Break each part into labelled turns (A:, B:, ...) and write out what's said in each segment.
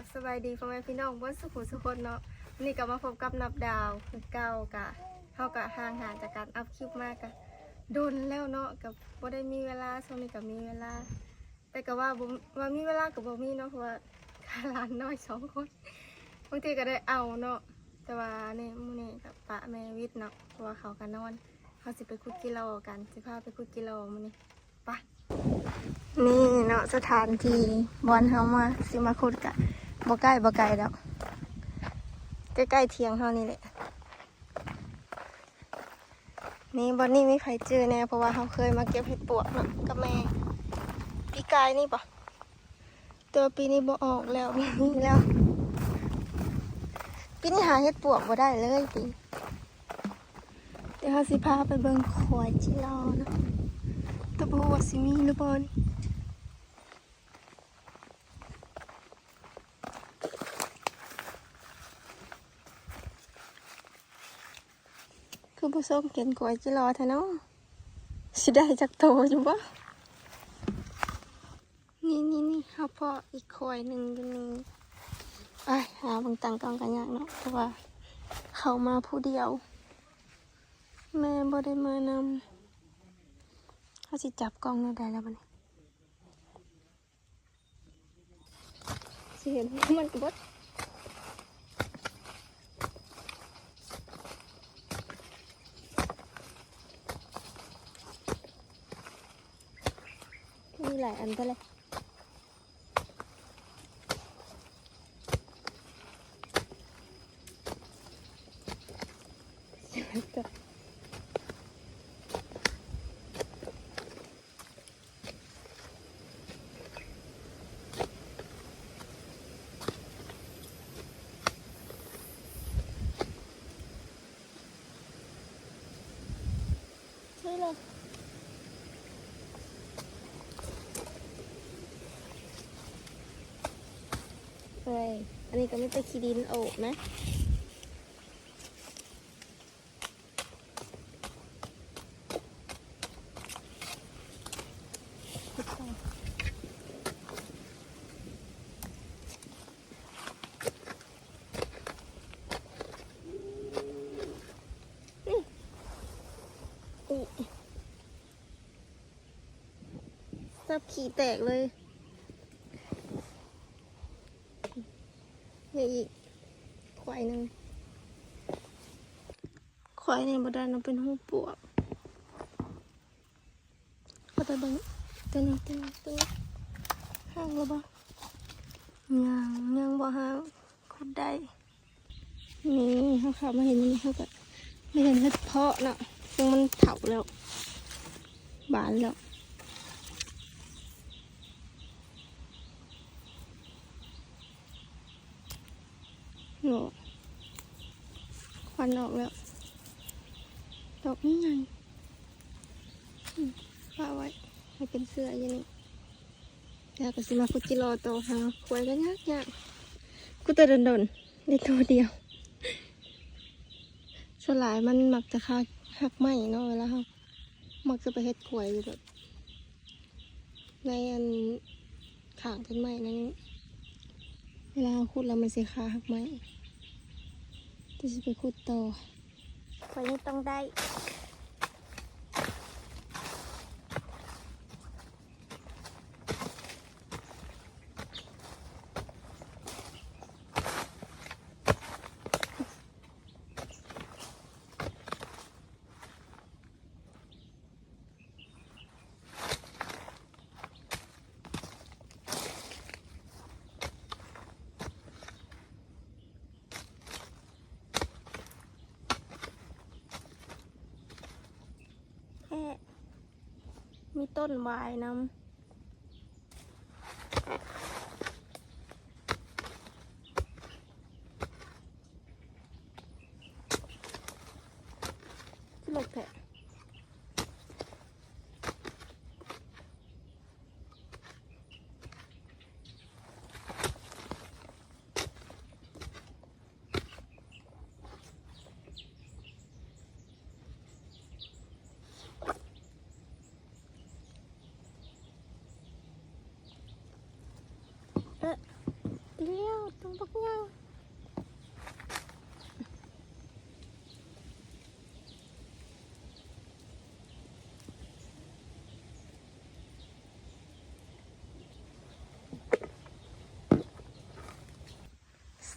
A: บสบายดีพ่อแม่พี่น้องเบิ้สุขุสุคนเนาะนี่ก็มาพบกับนับดาวคือเก่ากะเฮากะห่างหายจากการอัพคลิปมากกะโดนแล้วเนาะกับบ่ได้มีเวลาช่วงนี้ก็มีเวลา แต่ก็ว่าบ่ว่ามีเวลากับบ่มีเนาะเพราะว่าขาลานน้อยสองคนบางทีก็ได้เอาเนาะแต่ว่าเนี่ยมื้อนี้กับปะแม่วิทย์เนาะเพราะว่าเขาก็นอนเขาสิไปคุดกิโลกันสิพาไปคุดกิโลมื้อนี้ไปนี่เนาะสถานที่บอลเฮามาสิมาคุดกะ บ่ใกล้บ่ไกลแล้ว ใกล้ๆเทียงเฮานี่แหละนี่บอนนี่ไม่ใครเจอแน่เพราะว่าเขาเคยมาเก็บเห็ดปวกนะกับแม่ปีกายนี่ปะตัวปีนี้บ่ออกแล้วปีนี้แล้วปีนี้หาเห็ดปวกบ่ได้เลยปีเดี๋ยวเขาสิพาไปเบิ่งขวายจิรอนะต่บ่ว่าสิมีหรือบ่นี่ คือบ่ส่งเกินกล้วยจิรอแท้เนาะสิได้จักโตอยู่บ่นี่นี่นี่เฮาเพาะอีกคอยหนึ่งอยู่นี่ไปหาบางตังกองกันยากเนาะเพราะว่า เขามาผู้เดียว แม่บ่ได้มานำเขาสิจับกล้องได้แล้วบัดนี้สิเห็นมันกบ ดมีหลายอันไป เลยอันนี้ก็ไม่ไปคีดินโอบนะอุ๊ยซับขี่แตกเลย นี่อีกควายหนึ่งควายเนี่ยบดานเป็นหูปวกก็ไปเบังตัวนี้ตัวนี้ตัวนี้ห่างแล้วบ่ยังยังบ่ห่างคุดได้นี่เขาขับมาเห็นนี่เขาก็ไม่เห็นเห็ดเพาะเนาะซึ่งมันเถาแล้วบานแล้ว โง่ควันออกแล้วดอกนี้ไงป้าไว้ให้เป็นเสื้ออย่างนี้แล้วก็สิมาคุดจิโรอต่อหาควยก็ยากยากกูตัวโดนๆได้ตัวเดียวสลายมันมักจะคาหักไหมเนาะเวลาเขามักจะไปเฮ็ดขวยอยู่แบบในอันขางต้นไม้นั้นเวลาเราขุดแล้วมันสิคาหักไหม จะไปขุดต่อขวยนี้ต้องได้ แค่มี ต้นวายนำ ปักว่า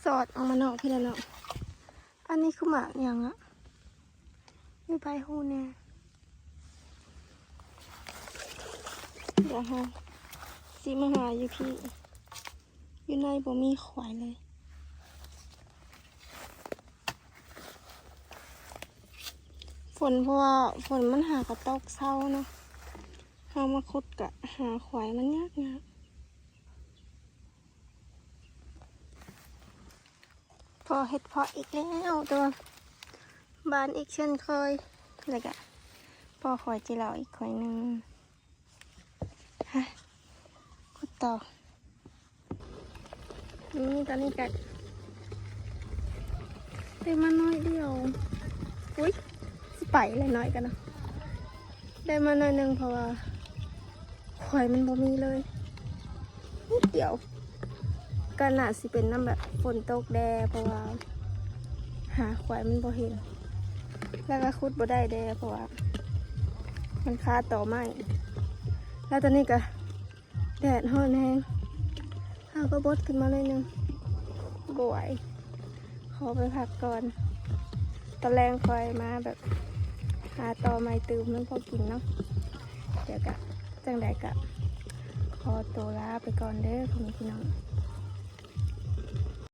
A: สอดออกมาเนาะพี่ละเนาะอันนี้คือหมากย่างอะมีใบหูแนี่ยเดี๋ยวฮะสีมหาอยู่พี่ อยู่ในบ่มีขวายเลย ฝนเพราะว่าฝนมันหากระตอกเศร้าเนาะหามาคุดกะหาขวายมันยากนะพอเห็ดพาะอีกแล้วตัวบานอีกเช่นเคยแล้วก็พอขอยจีเหล่าอีกขอยหนึ่งฮะคุดต่อ นี่ตอนนี้กัดได้มาน้อยเดียว อุ้ยสไปเลยน้อยกันนะได้มาหน่อยหนึ่งเพราะว่าข่อยมันบ่มีเลยนิดเดียวก็น่าสิเป็นน้ำแบบฝนตกแดดเพราะว่า หาข่อยมันบ่เห็น แล้วก็คุดบ่ได้แดดเพราะว่า มันคาต่อไม้แล้วตอนนี้ก็แดดฮ้อนแฮงาวก็บดขึ้นมาเลยหนึงบ่ไหวขอไปพักก่อน ตะแรงคอยมาแบบ หาต่อไม้ตืมแล้วพอกินเนาะ เดี๋ยวกะจังใดกะ ขอตัวลาไปก่อนเด้อคุณพี่น้อง